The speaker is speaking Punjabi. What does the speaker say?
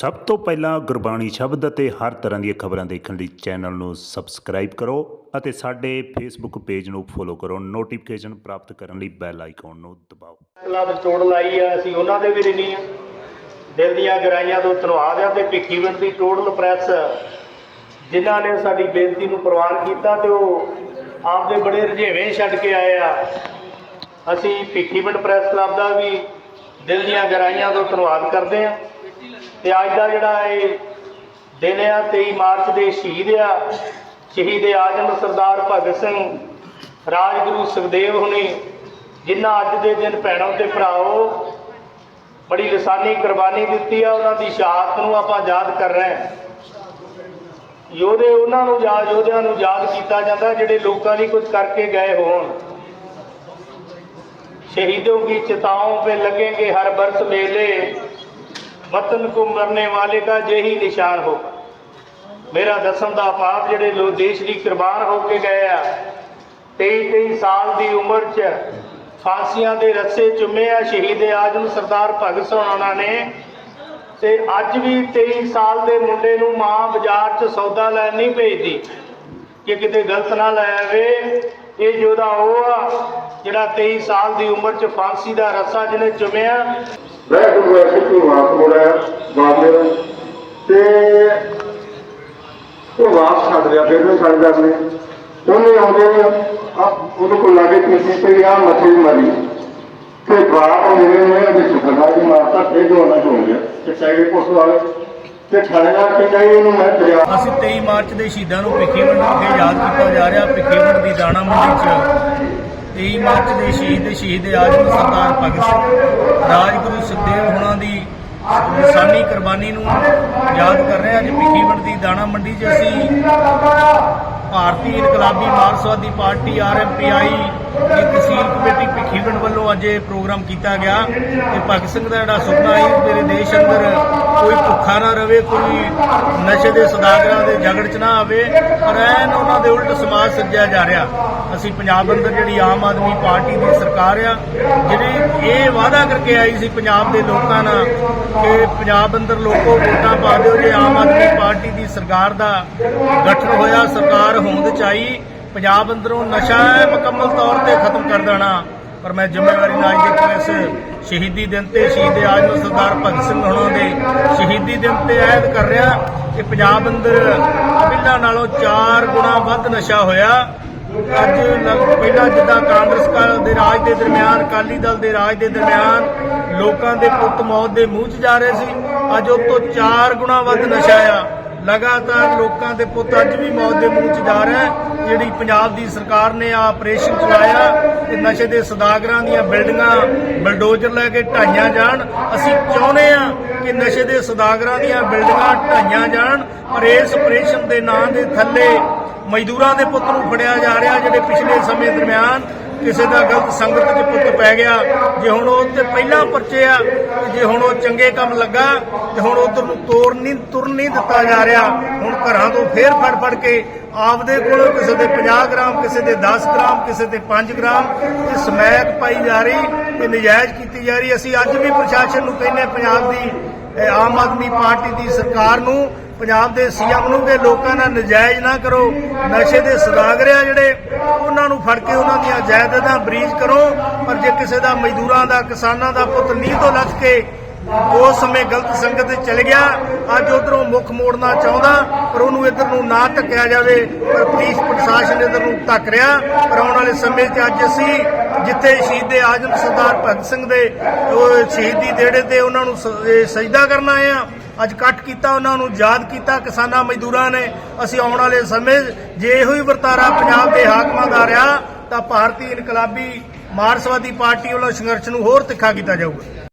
ਸਭ ਤੋਂ ਪਹਿਲਾਂ ਗੁਰਬਾਣੀ ਸ਼ਬਦ ਅਤੇ ਹਰ ਤਰ੍ਹਾਂ ਦੀਆਂ ਖਬਰਾਂ ਦੇਖਣ ਲਈ ਚੈਨਲ ਨੂੰ ਸਬਸਕ੍ਰਾਈਬ ਕਰੋ ਅਤੇ ਸਾਡੇ ਫੇਸਬੁੱਕ ਪੇਜ ਨੂੰ ਫੋਲੋ ਕਰੋ। ਨੋਟੀਫਿਕੇਸ਼ਨ ਪ੍ਰਾਪਤ ਕਰਨ ਲਈ ਬੈਲ ਆਈਕਨ ਨੂੰ ਦਬਾਓ। ਕਲੱਬ ਚੋੜ ਲਾਈ ਆ, ਅਸੀਂ ਉਹਨਾਂ ਦੇ ਵੀ ਰਿਣੀ ਆ। ਦਿਲ ਦੀਆਂ ਗਹਿਰਾਈਆਂ ਤੋਂ ਧੰਨਵਾਦ ਆ ਤੇ ਭਿੱਖੀਵਿੰਡ ਦੀ ਟੋਟਲ ਪ੍ਰੈਸ, ਜਿਨ੍ਹਾਂ ਨੇ ਸਾਡੀ ਬੇਨਤੀ ਨੂੰ ਪ੍ਰਵਾਨ ਕੀਤਾ ਤੇ ਉਹ ਆਪਦੇ ਬੜੇ ਰੁਝੇਵੇਂ ਛੱਡ ਕੇ ਆਏ ਆ। ਅਸੀਂ ਭਿੱਖੀਵਿੰਡ ਪ੍ਰੈਸ ਕਲੱਬ ਦਾ ਵੀ ਦਿਲ ਦੀਆਂ ਗਹਿਰਾਈਆਂ ਤੋਂ ਧੰਨਵਾਦ ਕਰਦੇ ਆ। ਤੇ ਅੱਜ ਦਾ ਜਿਹੜਾ ਇਹ ਦਿਨ ਆ 23 ਮਾਰਚ ਦੇ ਸ਼ਹੀਦ ਆ, ਸ਼ਹੀਦ ਆਜਮ ਸਰਦਾਰ ਭਗਤ ਸਿੰਘ ਰਾਜਗੁਰੂ ਸੁਖਦੇਵ ਹੁਣੀ, ਜਿਨ੍ਹਾਂ ਅੱਜ ਦੇ ਦਿਨ ਭੈਣੋ ਤੇ ਭਰਾਓ ਬੜੀ ਲਸਾਨੀ, ਕੁਰਬਾਨੀ ਦਿੱਤੀ ਆ, ਉਹਨਾਂ ਦੀ ਸ਼ਹਾਦਤ ਨੂੰ ਆਪਾਂ ਯਾਦ ਕਰ ਰਹੇ ਹਾਂ। ਯੋਧੇ ਉਹਨਾਂ ਨੂੰ ਯਾਦ, ਯੋਧਿਆਂ ਨੂੰ ਯਾਦ ਕੀਤਾ ਜਾਂਦਾ, ਜਿਹੜੇ ਲੋਕਾਂ ਲਈ ਕੁਝ ਕਰਕੇ ਗਏ ਹੋਣ। ਸ਼ਹੀਦੋਂ ਦੀ ਚਿਤਾਓਂ 'ਤੇ ਲੱਗेंगे ਹਰ ਬਰਸ ਮੇਲੇ ਵਤਨ ਕੋ ਮਰਨੇ ਵਾਲੇ ਦਾ ਜਿਹੀ ਨਿਸ਼ਾਨ ਹੋਗਾ। ਮੇਰਾ ਦਸਮ ਦਾ ਪਾਪ ਜਿਹੜੇ ਲੋ ਦੇਸ਼ ਦੀ ਕੁਰਬਾਨ ਹੋ ਕੇ ਗਏ ਆ 23 23 ਸਾਲ ਦੀ ਉਮਰ 'ਚ ਫਾਂਸੀਆਂ ਦੇ ਰੱਸੇ ਚੁੰਮੇ ਆ ਸ਼ਹੀਦ ਆਜਮ ਸਰਦਾਰ ਭਗਤ ਸਿੰਘ ਉਹਨਾਂ ਨੇ। ਤੇ ਅੱਜ ਵੀ 23 ਸਾਲ ਦੇ ਮੁੰਡੇ ਨੂੰ ਮਾਂ ਬਾਜ਼ਾਰ 'ਚ ਸੌਦਾ ਲੈਣ ਨਹੀਂ ਭੇਜਦੀ। ਕਿ ਕਿਤੇ ਗਲਤ ਨਾ ਲੈ ਆਵੇ, ਇਹ ਜੋਦਾ ਉਹ ਆ ਜਿਹੜਾ 23 ਸਾਲ ਦੀ ਉਮਰ 'ਚ ਫਾਂਸੀ ਦਾ ਰੱਸਾ ਜਿਹਨੇ ਚੁੰਮਿਆ। ਐਸੀ ਕੋਈ ਵਾਪ ਮੋੜਿਆ ਬਾਬੇ ਦਾ ਤੇ ਉਹ ਵਾਪ ਛੱਡ ਲਿਆ ਫਿਰ ਵੀ ਛੱਡ ਜਾਂਦੇ ਉਹਨੇ ਆਉਂਦੇ ਆ ਉਹਦੇ ਕੋਲ ਲਾਗੇ ਕਿਸੇ ਤੇ ਆ ਮੱਛੀ ਮਾਰੀ। ਤੇ ਬਾਪ ਮੇਰੇ ਨੇ ਉਹਦੇ ਸੁਖਦਾ ਜੀ ਮਾਰਤਾ ਫੇਰ ਦੋਣਾ ਹੋ ਗਿਆ। ਤੇ ਸਾਈਡ ਪੁਲਿਸ ਵਾਲੇ। ਤੇ ਥਾਣੇਦਾਰ ਕਹਿੰਦਾ ਜੀ ਇਹਨੂੰ ਮੈਂ ਦਰਿਆ ਅਸੀਂ 23 ਮਾਰਚ ਦੇ ਸ਼ਹੀਦਾਂ ਨੂੰ ਭਿੱਖੀਵਿੰਡ ਵਿਖੇ ਯਾਦ ਕੀਤਾ ਜਾ ਰਿਹਾ। ਭਿੱਖੀਵਿੰਡ ਦੀ ਦਾਣਾ ਮੰਡੀ 'ਚ 23 ਮਾਰਚ ਦੇ ਸ਼ਹੀਦ ਦੇ ਸ਼ਹੀਦ ਆਜਮ ਸਰਦਾਰ ਭਗਤ ਸਿੰਘ। ਰਾਜਗੁਰੂ ਸੁਖਦੇਵ ਹੁਣਾਂ ਦੀ ਨਿਸ਼ਾਨੀ ਕੁਰਬਾਨੀ ਨੂੰ ਯਾਦ ਕਰ ਰਹੇ ਹਾਂ। ਅੱਜ ਭਿੱਖੀਵਿੰਡ ਦੀ ਦਾਣਾ ਮੰਡੀ 'ਚ ਅਸੀਂ ਭਾਰਤੀ ਇਨਕਲਾਬੀ ਮਾਰਕਸਵਾਦੀ ਪਾਰਟੀ ਆਰਐਮਪੀਆਈ ਦੀ ਤਹਿਸੀਲ ਕਮੇਟੀ ਭਿੱਖੀਵਿੰਡ ਵੱਲੋਂ ਅੱਜ ਇਹ ਪ੍ਰੋਗਰਾਮ ਕੀਤਾ ਗਿਆ ਤੇ ਭਗਤ ਸਿੰਘ ਦਾ ਜਿਹੜਾ ਸੁਪਨਾ ਹੈ ਮੇਰੇ ਦੇਸ਼ ਅੰਦਰ ਕੋਈ ਭੁੱਖਾ ਨਾ ਰਵੇ, ਕੋਈ ਨਸ਼ੇ ਦੇ ਸਦਾਗਰਾਂ ਦੇ ਜਗੜ ਚ ਨਾ ਆਵੇ, ਪਰ ਐਨ ਉਹਨਾਂ ਦੇ ਉਲਟ ਸਮਾਜ ਸਿਰਜਿਆ ਜਾ ਰਿਹਾ। ਅਸੀਂ ਪੰਜਾਬ ਅੰਦਰ ਜਿਹੜੀ ਆਮ ਆਦਮੀ ਪਾਰਟੀ ਦੀ ਸਰਕਾਰ ਆ ਜਿਹੜੀ ਇਹ ਵਾਅਦਾ ਕਰਕੇ ਆਈ ਸੀ ਪੰਜਾਬ ਦੇ ਲੋਕਾਂ ਨਾਲ ਕਿ ਪੰਜਾਬ ਅੰਦਰ ਲੋਕੋ ਵੋਟਾਂ ਪਾ ਦਿਓ ਜੇ ਆਮ ਆਦਮੀ ਪਾਰਟੀ ਦੀ ਸਰਕਾਰ ਦਾ ਗਠਨ ਹੋਇਆ, ਸਰਕਾਰ ਹੋਂਦ ਚ ਆਈ ਪੰਜਾਬ ਅੰਦਰੋਂ ਨਸ਼ਾ ਮੁਕੰਮਲ ਤੌਰ ਤੇ ਖਤਮ ਕਰ ਦੇਣਾ। ਪਰ ਮੈਂ ਜ਼ਿੰਮੇਵਾਰੀ ਨਾਲ ਅੱਜ ਦੇ ਇਸ ਸ਼ਹੀਦੀ ਦਿਨ ਤੇ ਸ਼ਹੀਦ ਆਜਮ ਸਰਦਾਰ ਭਗਤ ਸਿੰਘ ਹੋਣਾ ਦੇ ਸ਼ਹੀਦੀ ਦਿਨ ਤੇ ਐਲਾਨ ਕਰ ਰਿਹਾ ਕਿ ਪੰਜਾਬ ਅੰਦਰ ਪਹਿਲਾਂ ਨਾਲੋਂ 4 ਗੁਣਾ ਵੱਧ ਨਸ਼ਾ ਹੋਇਆ। ਅੱਜ ਪਹਿਲਾਂ ਜਿੱਦਾਂ ਕਾਂਗਰਸ ਦੇ ਰਾਜ ਦੇ ਦਰਮਿਆਨ, ਅਕਾਲੀ ਦਲ ਦੇ ਰਾਜ ਦੇ ਦਰਮਿਆਨ ਲੋਕਾਂ ਦੇ ਪੁੱਤ ਮੌਤ ਦੇ ਮੂੰਹ 'ਚ ਜਾ ਰਹੇ ਸੀ। ਅੱਜ ਉਹ ਤੋਂ 4 ਗੁਣਾ ਵੱਧ ਨਸ਼ਾ ਆ। ਲਗਾਤਾਰ ਲੋਕਾਂ ਦੇ ਪੁੱਤ ਅੱਜ ਵੀ ਮੌਤ ਦੇ ਮੂੰਹ 'ਚ ਜਾ ਰਿਹਾ ਜਿਹੜੀ ਪੰਜਾਬ ਦੀ ਸਰਕਾਰ ਨੇ ਆ ਆਪਰੇਸ਼ਨ ਚਲਾਇਆ, ਤੇ ਨਸ਼ੇ ਦੇ ਸਦਾਗਰਾਂ ਦੀਆਂ ਬਿਲਡਿੰਗਾਂ ਬਲਡੋਜ਼ਰ ਲੈ ਕੇ ਢਾਈਆਂ ਜਾਣ। ਅਸੀਂ ਚਾਹੁੰਦੇ ਆ ਕਿ ਨਸ਼ੇ ਦੇ ਸਦਾਗਰਾਂ ਦੀਆਂ ਬਿਲਡਿੰਗਾਂ ਢਾਈਆਂ ਜਾਣ, ਪਰ ਇਸ ਆਪਰੇਸ਼ਨ ਦੇ ਨਾਂ ਦੇ ਥੱਲੇ ਮਜ਼ਦੂਰਾਂ ਦੇ ਪੁੱਤ ਨੂੰ ਫੜਿਆ ਜਾ ਰਿਹਾ ਜਿਹੜੇ ਪਿਛਲੇ ਸਮੇਂ ਦਰਮਿਆਨ ਕਿਸੇ ਦਾ ਗਲਤ ਸੰਗਤ 'ਚ ਪੁੱਤ ਪੈ ਗਿਆ। ਜੇ ਹੁਣ ਉਹ ਤੇ ਪਹਿਲਾਂ ਪਰਚੇ ਆ ਜੇ ਹੁਣ ਉਹ ਚੰਗੇ ਕੰਮ ਲੱਗਾ, ਤੇ ਹੁਣ ਉਧਰ ਨੂੰ ਤੋਰ ਨਹੀਂ, ਤੁਰ ਨਹੀਂ ਦਿੱਤਾ ਜਾ ਰਿਹਾ। ਹੁਣ ਘਰਾਂ ਤੋਂ ਫੇਰ ਫੜ ਫੜ ਕੇ ਆਪਦੇ ਕੋਲੋਂ ਕਿਸੇ ਦੇ 50 ਗ੍ਰਾਮ, ਕਿਸੇ ਦੇ 10 ਗ੍ਰਾਮ, ਕਿਸੇ ਦੇ 5 ਗ੍ਰਾਮ ਤੇ ਸਮੈਕ ਪਾਈ ਜਾ ਰਹੀ ਤੇ ਨਜਾਇਜ਼ ਕੀਤੀ ਜਾ ਰਹੀ। ਅਸੀਂ ਅੱਜ ਵੀ ਪ੍ਰਸ਼ਾਸਨ ਨੂੰ ਕਹਿੰਦੇ ਪੰਜਾਬ ਦੀ ਆਮ ਆਦਮੀ ਪਾਰਟੀ ਦੀ ਸਰਕਾਰ ਨੂੰ ਪੰਜਾਬ ਦੇ ਸੀਐਮ ਨੂੰ ਕਿ ਲੋਕਾਂ ਨਾਲ ਨਜਾਇਜ਼ ਨਾ ਕਰੋ। ਨਸ਼ੇ ਦੇ ਸਦਾਗਰ ਆ ਜਿਹੜੇ, ਉਹਨਾਂ ਨੂੰ ਫੜ ਕੇ ਉਹਨਾਂ ਦੀਆਂ ਜਾਇਦਾਦਾਂ ਬਰੀਜ਼ ਕਰੋ। ਪਰ ਜੇ ਕਿਸੇ ਦਾ ਮਜ਼ਦੂਰਾਂ ਦਾ, ਕਿਸਾਨਾਂ ਦਾ ਪੁੱਤ ਨੀਂਹ ਤੋਂ ਲੱਥ ਕੇ ਉਸ ਸਮੇਂ ਗਲਤ ਸੰਗਤ ਤੇ ਚਲ ਗਿਆ, ਅੱਜ ਉਧਰੋਂ ਮੁੱਖ ਮੋੜਨਾ ਚਾਹੁੰਦਾ, ਪਰ ਉਹਨੂੰ ਇੱਧਰ ਨੂੰ ਨਾ ਧੱਕਿਆ ਜਾਵੇ, ਪਰ ਪੁਲਿਸ ਪ੍ਰਸ਼ਾਸਨ ਇੱਧਰ ਨੂੰ ਧੱਕ ਰਿਹਾ। ਪਰ ਆਉਣ ਵਾਲੇ ਸਮੇਂ 'ਚ ਅੱਜ ਅਸੀਂ ਜਿੱਥੇ ਸ਼ਹੀਦ ਆਜਮ ਸਰਦਾਰ ਭਗਤ ਸਿੰਘ ਦੇ ਸ਼ਹੀਦੀ ਦੇੜੇ ਤੇ ਉਹਨਾਂ ਨੂੰ ਸਜਦਾ ਕਰਨ ਆਏ ਆ ਅੱਜ ਇਕੱਠ ਕੀਤਾ ਉਹਨਾਂ ਨੂੰ, ਯਾਦ ਕੀਤਾ ਕਿਸਾਨਾਂ ਮਜ਼ਦੂਰਾਂ ਨੇ। ਅਸੀਂ ਆਉਣ ਵਾਲੇ ਸਮੇਂ ਜੇ ਇਹੋ ਹੀ ਵਰਤਾਰਾ ਪੰਜਾਬ ਦੇ ਹਾਕਮਾਂ ਦਾ ਰਿਹਾ, ਤਾਂ ਭਾਰਤੀ ਇਨਕਲਾਬੀ ਮਾਰਕਸਵਾਦੀ ਪਾਰਟੀ ਵੱਲੋਂ ਸੰਘਰਸ਼ ਨੂੰ ਹੋਰ ਤਿੱਖਾ ਕੀਤਾ ਜਾਊਗਾ।